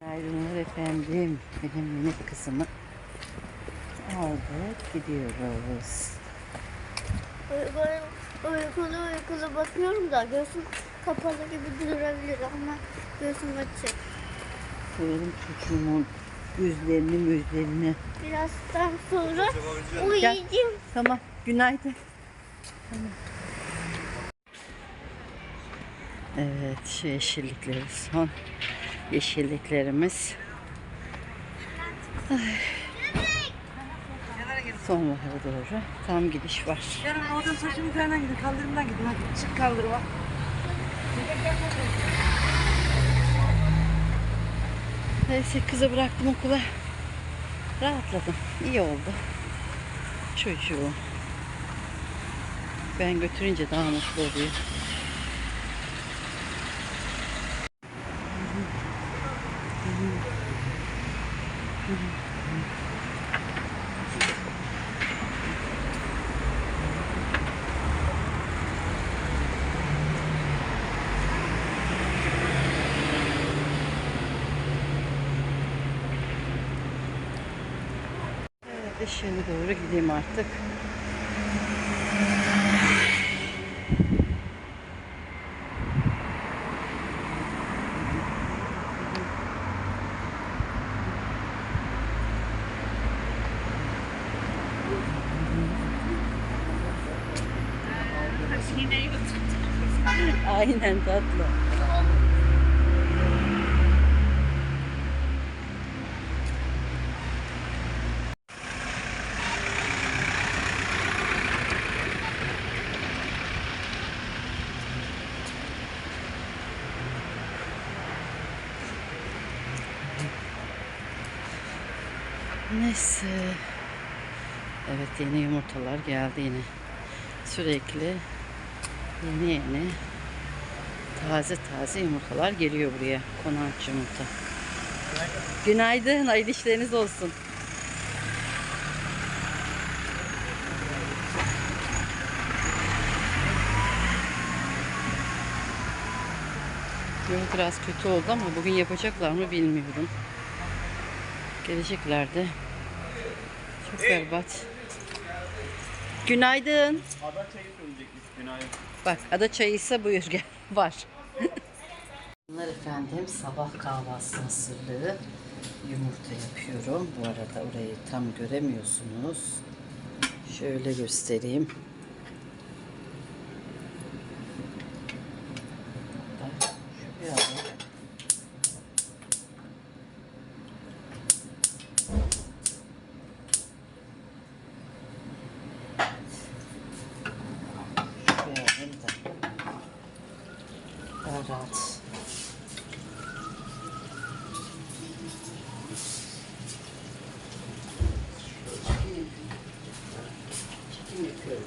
Günaydınlar efendim. Benim minik kızımı aldık gidiyoruz. Uykulu uykulu uykulu bakıyorum da göğsüm kapalı gibi durabilir ama göğsüm açık. Koyalım çocuğumun yüzlerini yüzlerini. Birazdan sonra uyuyacağım. Tamam günaydın. Tamam. Evet şu yeşillikleri son yeşilliklerimiz. Ay. Sonbahara doğru tam gidiş var. Yarın oradan taşın üzerinden gidin, kaldırımdan gidin hadi. Çık kaldırıma. Neyse kızı bıraktım okula. Rahatladım. İyi oldu. Çocuğu. Ben götürünce daha mutlu oluyor. Evet, iş yerine doğru gideyim artık. Aynen tatlı. Neyse. Evet yeni yumurtalar geldi yine. Sürekli yeni yeni taze taze yumurtalar geliyor buraya. Konak yumurta. Günaydın. Hayırlı işleriniz olsun. Yol biraz kötü oldu ama bugün yapacaklar mı bilmiyorum. Geleceklerdi. Çok berbat. Günaydın. Ada çayı söyleyecekmiş günaydın. Bak ada çayı ise buyur gel. Var. Bunlar efendim sabah kahvaltısı hazırlığı. Yumurta yapıyorum. Bu arada orayı tam göremiyorsunuz. Şöyle göstereyim.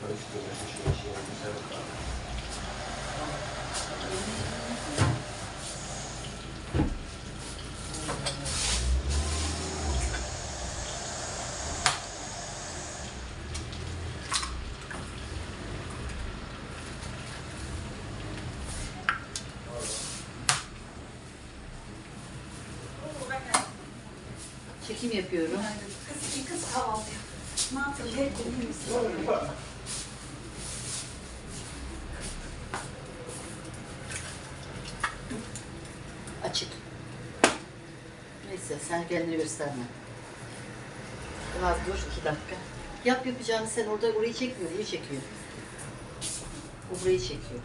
Çekim yapıyorum. Çekim yapıyorum. Kız, kız kahvaltı yap. Mantı, Açık. Sen kendini gösterme. Biraz dur iki dakika. Yap yapacağını sen orada orayı çekmiyor, burayı çekiyor. O burayı çekiyor.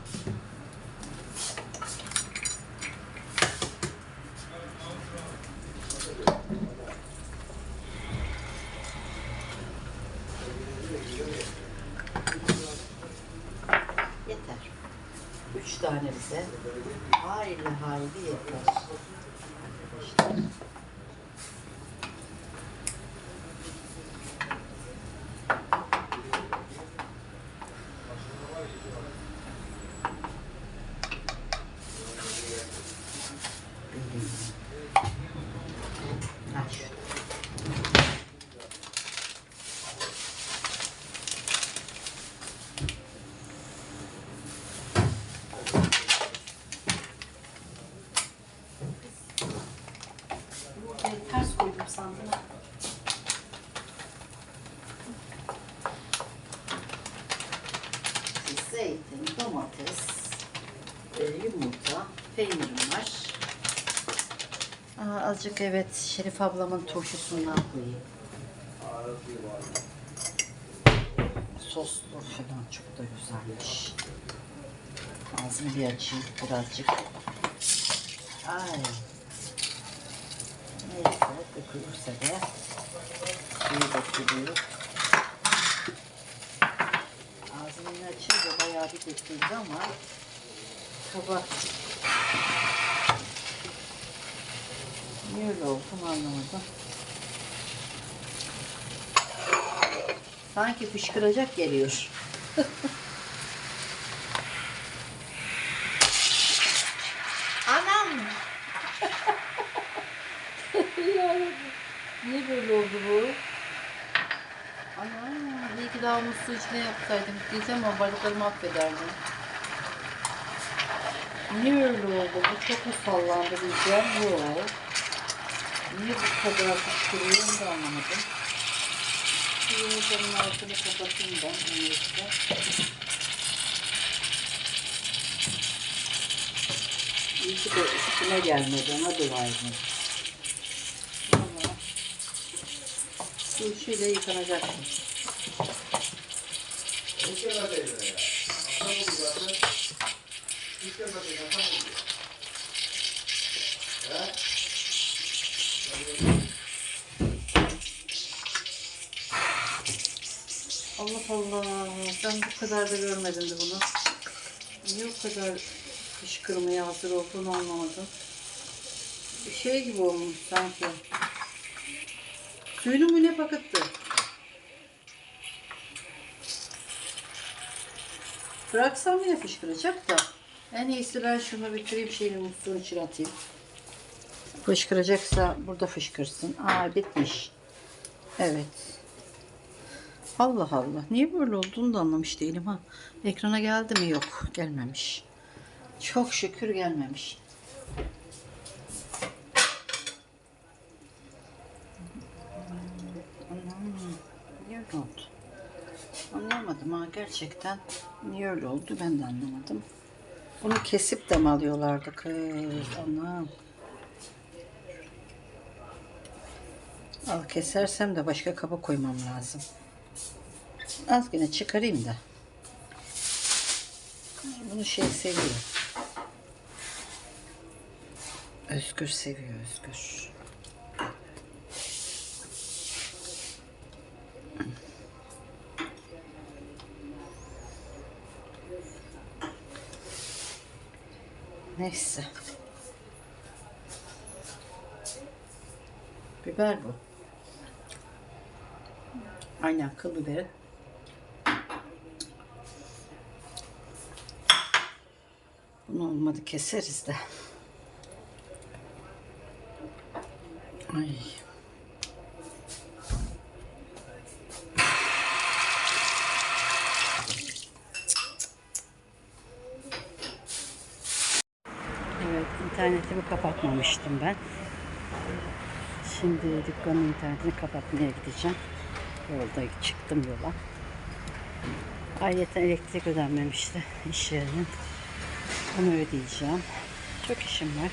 Yeter. Üç tane bize. Hayli hayli yeter. İşte. Ters koydum sandım. Zeytin, domates, yumurta, peynirim var. Aa, azıcık evet Şerif ablamın turşusundan koyayım. Soslu falan çok da güzelmiş. Ağzını bir açayım birazcık. Ay. Dökülürse de suyu dökülüyor. Ağzını açınca bayağı bir döküldü ama kaba Niye öyle oldu anlamadım. Sanki fışkıracak geliyor. Anam. Niye böyle oldu bu? Ana daha muslu içine yapsaydım diyeceğim ama bardaklarımı affederdim. Niye öyle oldu? Bu çok mu sallandı diyeceğim. Yok. Niye bu kadar onu da anlamadım. Şu yumurtanın altını kapatayım ben. en iyisi. İyi ki de üstüne gelmedi. Ona dua edin. Allah Allah. Ben bu kadar da görmedim de bunu. Niye o kadar fışkırmaya hazır olduğunu anlamadım. Bir şey gibi olmuş sanki. Suyunu mu ne pakıttı? Bıraksam yine fışkıracak da. En iyisi ben şunu bitireyim şeyini musluğun içine. Fışkıracaksa burada fışkırsın. Aa bitmiş. Evet. Allah Allah. Niye böyle olduğunu da anlamış değilim ha. Ekrana geldi mi? Yok. Gelmemiş. Çok şükür gelmemiş. Anlamadım ha gerçekten. Niye öyle oldu ben de anlamadım. Bunu kesip de mi alıyorlardı kız? Anam. Al kesersem de başka kaba koymam lazım. Az yine çıkarayım da. Bunu şey seviyor. Özgür seviyor Özgür. Neyse. Biber bu. Aynen kıl biberi. Bunu olmadı keseriz de. Ay. Evet, internetimi kapatmamıştım ben. Şimdi dükkanın internetini kapatmaya gideceğim. Yolda çıktım yola. Ayrıca elektrik ödenmemişti iş yerinin. Onu ödeyeceğim. Çok işim var.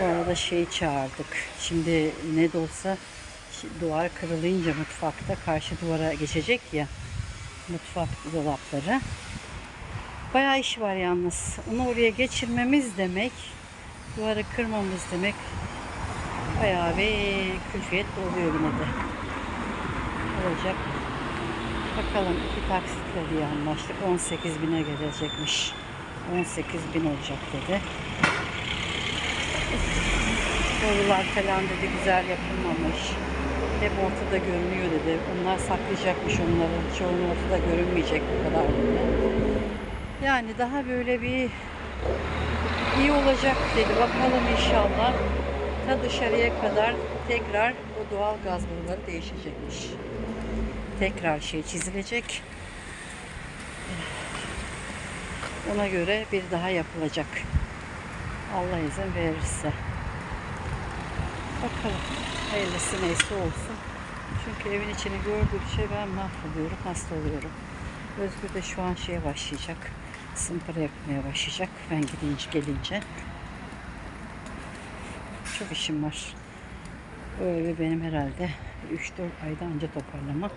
Bu arada şeyi çağırdık. Şimdi ne de olsa duvar kırılınca mutfakta karşı duvara geçecek ya mutfak dolapları. Bayağı iş var yalnız. Onu oraya geçirmemiz demek, duvarı kırmamız demek bayağı bir külfiyet oluyor yine de. Olacak. Bakalım iki taksitle diye anlaştık. 18 bine gelecekmiş. 18 bin olacak dedi. Borular falan dedi güzel yapılmamış. Hep ortada görünüyor dedi. Onlar saklayacakmış onları. Çoğunun ortada görünmeyecek bu kadar dedi. Yani daha böyle bir iyi olacak dedi. Bakalım inşallah. Ta dışarıya kadar tekrar o doğal gaz boruları değişecekmiş. Tekrar şey çizilecek. Ona göre bir daha yapılacak. Allah izin verirse. Bakalım. Hayırlısı neyse olsun. Çünkü evin içini gördükçe ben mahvoluyorum, hasta oluyorum. Özgür de şu an şeye başlayacak. Sımpara yapmaya başlayacak. Ben gidince gelince. Çok işim var. Öyle benim herhalde 3-4 ayda anca toparlama.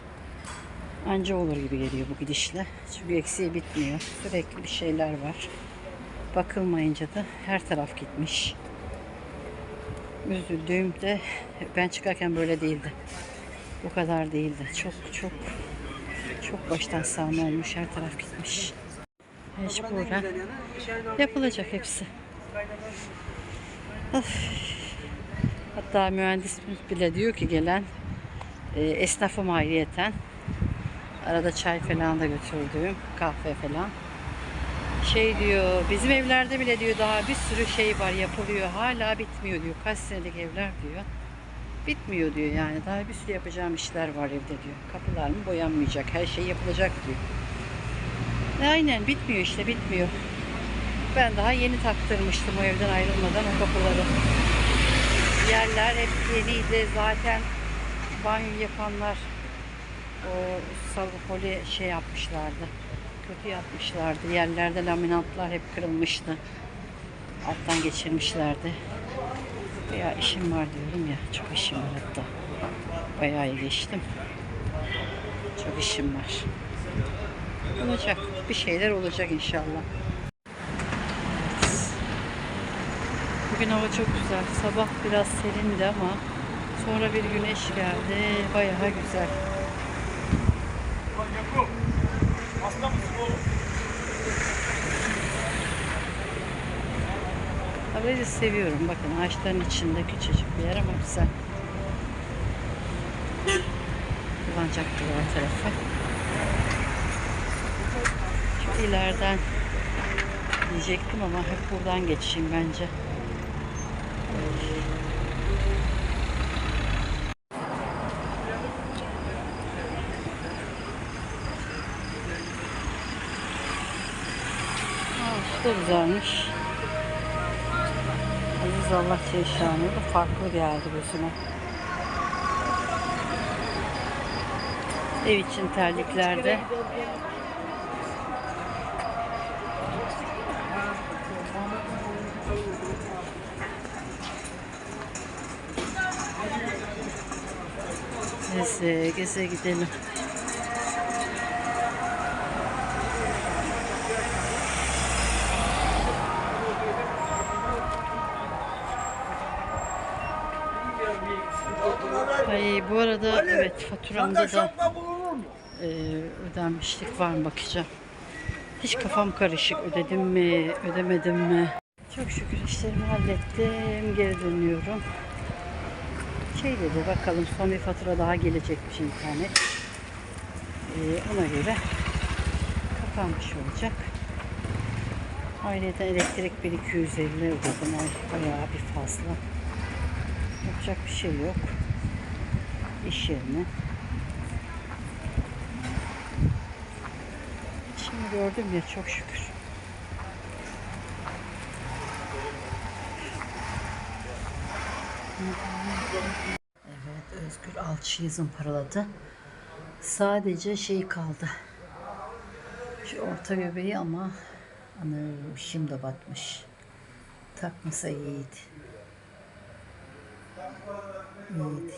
Anca olur gibi geliyor bu gidişle. Çünkü eksiği bitmiyor. Sürekli bir şeyler var. Bakılmayınca da her taraf gitmiş. Üzüldüğümde ben çıkarken böyle değildi. Bu kadar değildi. Çok çok çok baştan sağma olmuş. Her taraf gitmiş. Mecburen yapılacak hepsi. Of. Hatta mühendis bile diyor ki gelen e, esnafım ayrıyeten arada çay falan da götürdüğüm kahve falan. Şey diyor bizim evlerde bile diyor daha bir sürü şey var yapılıyor hala bitmiyor diyor. Kaç senelik evler diyor. Bitmiyor diyor yani. Daha bir sürü yapacağım işler var evde diyor. Kapılar mı boyanmayacak? Her şey yapılacak diyor aynen bitmiyor işte bitmiyor ben daha yeni taktırmıştım o evden ayrılmadan o kapıları yerler hep yeniydi zaten banyo yapanlar o salupoli şey yapmışlardı. Kötü yapmışlardı. Yerlerde laminatlar hep kırılmıştı. Alttan geçirmişlerdi. Bayağı işim var diyorum ya. Çok işim var hatta. Bayağı geçtim. Çok işim var. Olacak. Bir şeyler olacak inşallah. Bugün hava çok güzel. Sabah biraz serindi ama sonra bir güneş geldi. Bayağı güzel. Hasta mısın oğlum? Havayı seviyorum. Bakın ağaçların içinde küçücük bir yer ama güzel. Kullanacak duvar tarafı. İleriden diyecektim ama hep buradan geçeyim bence. Aa, da güzelmiş. Aziz Allah Çeşanı da farklı geldi gözüme. Ev için terliklerde. Geze geze gidelim. Ay bu arada evet faturamda da e, ödenmişlik var mı bakacağım. Hiç kafam karışık. Ödedim mi, ödemedim mi? Çok şükür işlerimi hallettim. Geri dönüyorum. Şey dedi bakalım son bir fatura daha gelecekmiş internet. E, ona göre kapanmış olacak. Ayrıca elektrik 1250 ödedim. Ay, bayağı bir fazla. Yapacak bir şey yok. İş yerine. Şimdi gördüm ya çok şükür. Evet Özgür alçıyı zımparaladı. Sadece şey kaldı. Şu orta göbeği ama anam şimdi batmış. Takmasa iyiydi. İyiydi.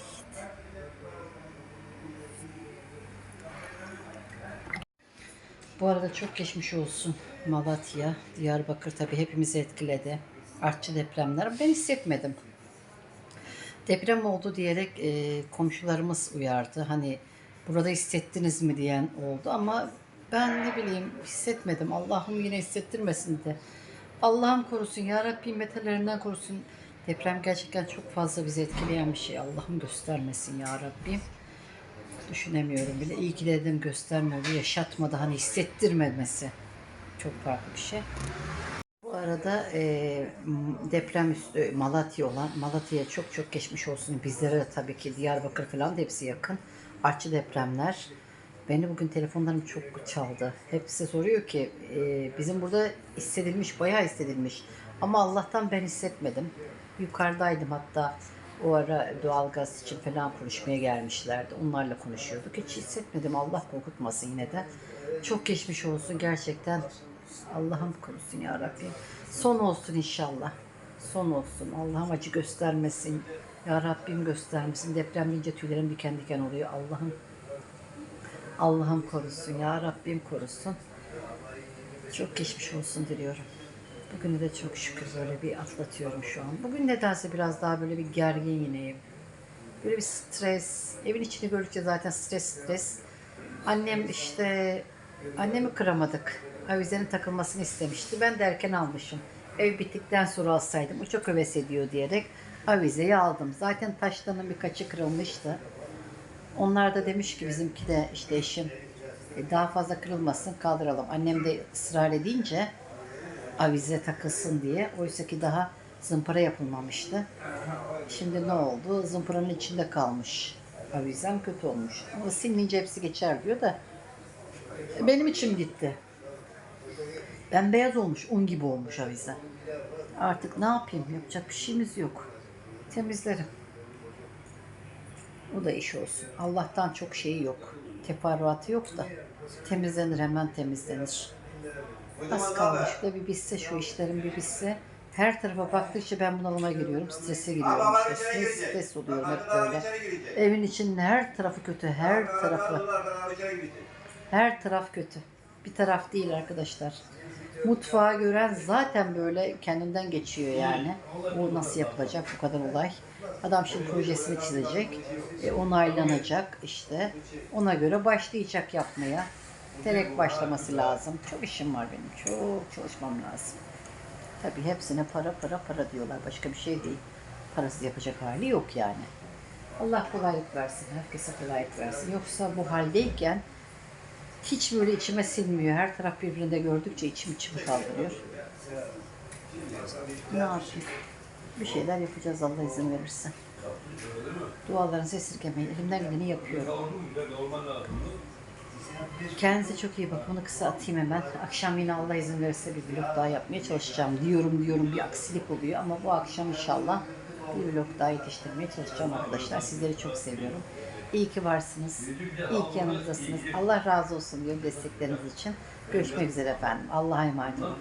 Bu arada çok geçmiş olsun Malatya, Diyarbakır tabii hepimizi etkiledi. Artçı depremler. Ben hissetmedim. Deprem oldu diyerek e, komşularımız uyardı. Hani burada hissettiniz mi diyen oldu ama ben ne bileyim hissetmedim. Allah'ım yine hissettirmesin de. Allah'ım korusun ya Rabbim beterlerinden korusun. Deprem gerçekten çok fazla bizi etkileyen bir şey. Allah'ım göstermesin ya Rabbim. Düşünemiyorum bile. İyi ki dedim göstermedi, yaşatmadı. Hani hissettirmemesi. Çok farklı bir şey. Bu arada e, deprem üstü Malatya olan Malatya'ya çok çok geçmiş olsun. Bizlere de tabii ki Diyarbakır falan da hepsi yakın. Artçı depremler. Beni bugün telefonlarım çok çaldı. Hepsi soruyor ki e, bizim burada hissedilmiş, bayağı hissedilmiş. Ama Allah'tan ben hissetmedim. Yukarıdaydım hatta. O ara doğalgaz için falan konuşmaya gelmişlerdi. Onlarla konuşuyorduk. Hiç hissetmedim. Allah korkutmasın yine de. Çok geçmiş olsun gerçekten. Allah'ım korusun ya Rabbim. Son olsun inşallah. Son olsun. Allah'ım acı göstermesin. Ya Rabbim göstermesin. Deprem deyince tüylerim diken diken oluyor. Allah'ım Allah'ım korusun. Ya Rabbim korusun. Çok geçmiş olsun diliyorum. Bugünü de çok şükür böyle bir atlatıyorum şu an. Bugün nedense biraz daha böyle bir gergin yineyim. Böyle bir stres. Evin içini gördükçe zaten stres stres. Annem işte annemi kıramadık. Avizenin takılmasını istemişti. Ben de erken almışım. Ev bittikten sonra alsaydım. O çok heves ediyor diyerek avizeyi aldım. Zaten taşlarının birkaçı kırılmıştı. Onlar da demiş ki bizimki de işte eşim "E, daha fazla kırılmasın kaldıralım. Annem de ısrar edince avize takılsın diye. Oysa ki daha zımpara yapılmamıştı. Şimdi ne oldu? Zımparanın içinde kalmış. Avizem kötü olmuş. Ama silince hepsi geçer diyor da e, benim içim gitti. Ben beyaz olmuş, un gibi olmuş avize. Artık ne yapayım? Yapacak bir şeyimiz yok. Temizlerim. O da iş olsun. Allah'tan çok şeyi yok. Teferruatı yok da temizlenir hemen temizlenir. Az kaldı şurada bir bitse şu işlerin bir bitse. Her tarafa baktıkça ben bunalıma giriyorum. Strese giriyorum. işte. Stres, stres oluyorum hep böyle. Evin içinin her tarafı kötü. Her tarafı. Her taraf kötü. Bir taraf değil arkadaşlar. Mutfağı gören zaten böyle kendinden geçiyor yani. O nasıl yapılacak bu kadar olay. Adam şimdi projesini çizecek. E, onaylanacak işte. Ona göre başlayacak yapmaya. Direkt başlaması lazım. Çok işim var benim. Çok çalışmam lazım. Tabii hepsine para para para diyorlar. Başka bir şey değil. Parasız yapacak hali yok yani. Allah kolaylık versin. Herkese kolaylık versin. Yoksa bu haldeyken hiç böyle içime sinmiyor. Her taraf birbirinde gördükçe içim içimi kaldırıyor. Ne yapayım? Bir şeyler yapacağız Allah izin verirse. Dualarınızı esirgemeyin. Elimden geleni yapıyorum. Kendinize çok iyi bakın. Bunu kısa atayım hemen. Akşam yine Allah izin verirse bir vlog daha yapmaya çalışacağım. Diyorum diyorum bir aksilik oluyor ama bu akşam inşallah bir vlog daha yetiştirmeye çalışacağım arkadaşlar. Sizleri çok seviyorum. İyi ki varsınız. İyi ki yanımızdasınız. Allah razı olsun diyorum destekleriniz için. Görüşmek üzere efendim. Allah'a emanet olun.